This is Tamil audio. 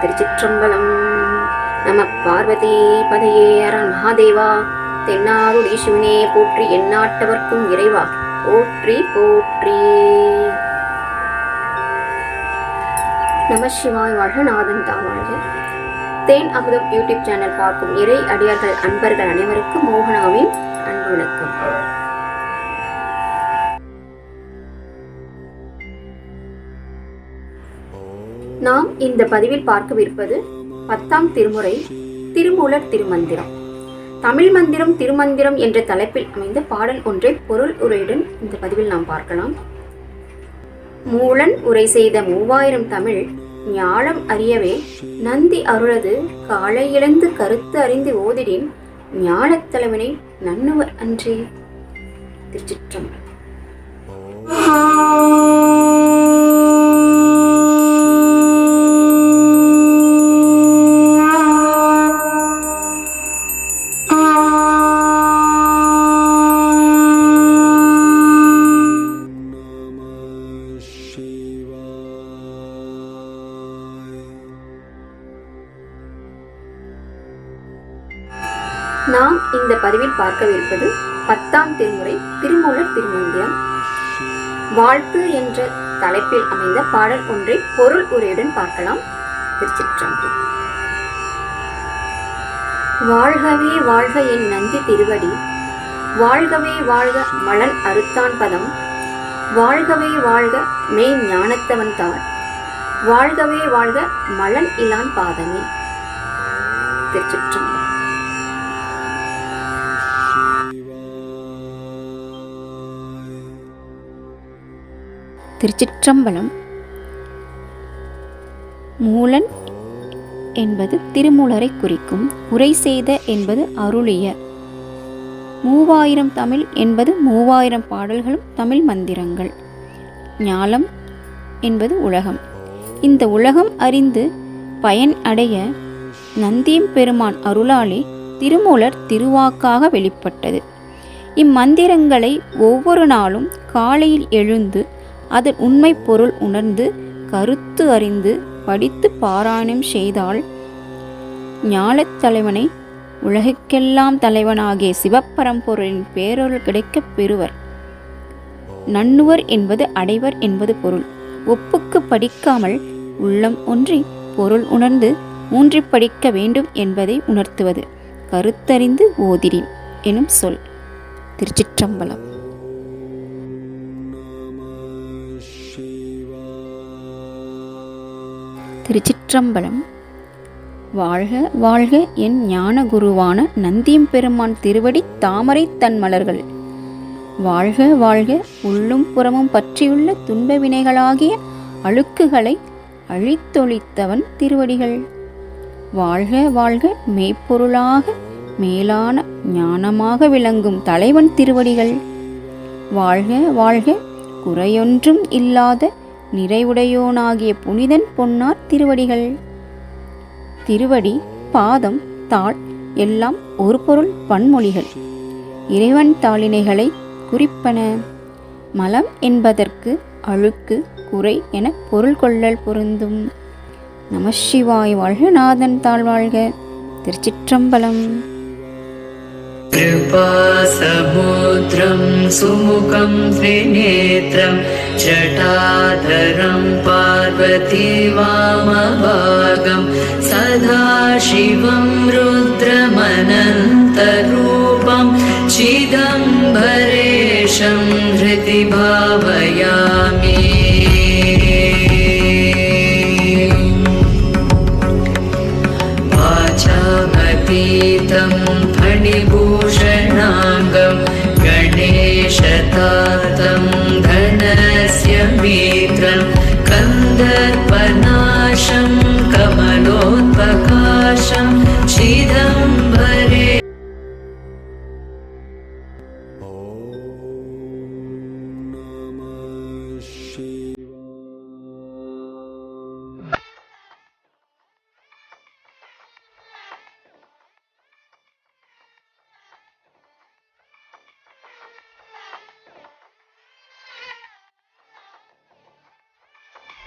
திருச்சிற்றம்பலம். நம பார்வதி பதையே அரண் மகாதேவா தென்னாருள் ஈசுவினே போற்றி எந்நாட்டவர்க்கும் இறைவா போற்றி போற்றி. நம சிவாய் வாழ்க நாதன் தாவாழ்க. தேன் அமுதம் யூடியூப் சேனல் பார்க்கும் இறை அடியார்கள் அன்பர்கள் அனைவருக்கும் மோகனாவின் அன்பு வணக்கம். நாம் இந்த பதிவில் பார்க்கவிருப்பது பத்தாம் திருமுறை திருமூலர் திருமந்திரம். தமிழ் மந்திரம் திருமந்திரம் என்ற தலைப்பில் அமைந்த பாடல் ஒன்றை பொருள் உரையுடன் இந்த பதிவில் நாம் பார்க்கலாம். மூலன் உரை செய்த மூவாயிரம் தமிழ் ஞாழம் அறியவே நந்தி அருளது காலை இழந்து கருத்து அறிந்து ஓதிடின் ஞானத்தலைவனை நன்னுவர் அன்றே. திருச்சிற்றம்பலம். நாம் இந்த பதிவில் பார்க்கவிருப்பது பத்தாம் திருமுறை திருமூலர் திருமந்திரம். வாழ்த்து என்ற தலைப்பில் அமைந்த பாடல் ஒன்றை பொருள் உரையுடன் பார்க்கலாம். திருச்சிற்றம்பலம். வாழ்கவே வாழ்க என் நந்தி திருவடி வாழ்கவே வாழ்க மலன் அறுத்தான் பதம் வாழ்கவே வாழ்க மெய் ஞானத்தவன் தாள் வாழ்கவே வாழ்க மலன் இலான் பாதமே. திருச்சிற்றம்பலம். திருச்சிற்றம்பலம். மூலன் என்பது திருமூலரை குறிக்கும் உரை செய்த என்பது அருளிய. மூவாயிரம் தமிழ் என்பது மூவாயிரம் பாடல்களும் தமிழ் மந்திரங்கள். ஞாலம் என்பது உலகம். இந்த உலகம் அறிந்து பயன் அடைய நந்தியம் பெருமான் அருளாலே திருமூலர் திருவாக்காக வெளிப்பட்டது. இம்மந்திரங்களை ஒவ்வொரு நாளும் காலையில் எழுந்து அதன் உண்மை பொருள் உணர்ந்து கருத்து அறிந்து படித்து பாராயணம் செய்தால் ஞாலத் தலைவனை உலகுக்கெல்லாம் தலைவனாகிய சிவப்பரம்பொருளின் பேரொருள் கிடைக்கப் பெறுவர். நன்னுவர் என்பது அடைவர் என்பது பொருள். ஒப்புக்கு படிக்காமல் உள்ளம் ஒன்றி பொருள் உணர்ந்து ஊன்றி படிக்க வேண்டும் என்பதை உணர்த்துவது. கருத்தறிந்து ஓதிரின் எனும் சொல். திருச்சிற்றம்பலம். திருச்சிற்றம்பலம். வாழ்க வாழ்க என் ஞான குருவான நந்தியம் பெருமான் திருவடி தாமரை தன் மலர்கள் வாழ்க வாழ்க உள்ளும் புறமும் பற்றியுள்ள துன்ப வினைகளாகிய அழுக்குகளை அழித்தொழித்தவன் திருவடிகள். வாழ்க வாழ்க மெய்ப்பொருளாக மேலான ஞானமாக விளங்கும் தலைவன் திருவடிகள். வாழ்க வாழ்க குறையொன்றும் இல்லாத நிறைவுடையோனாகிய புனிதன் பொன்னார் திருவடிகள் திருவடி பாதம் தாள் எல்லாம் ஒரு பொருள் பன்மொழிகள் இறைவன் தாளினைகளை குறிப்பன மலம் என்பதற்கு அழுக்கு குறை என பொருள் கொள்ளல் பொருந்தும் நமசிவாய் வாழ்க நாதன் தாழ்வாழ்க திருச்சிற்றம்பலம் कृपासमुद्रं सुमुखं त्रिनेत्रं जटाधरं पार्वतीवामभागं सदाशिवं रुद्रमनन्तरूपं चिदम्बरेशं हृदि भावयामि। वाचामतीतं फणिभूषणाङ्गं गणेशतातं Mitram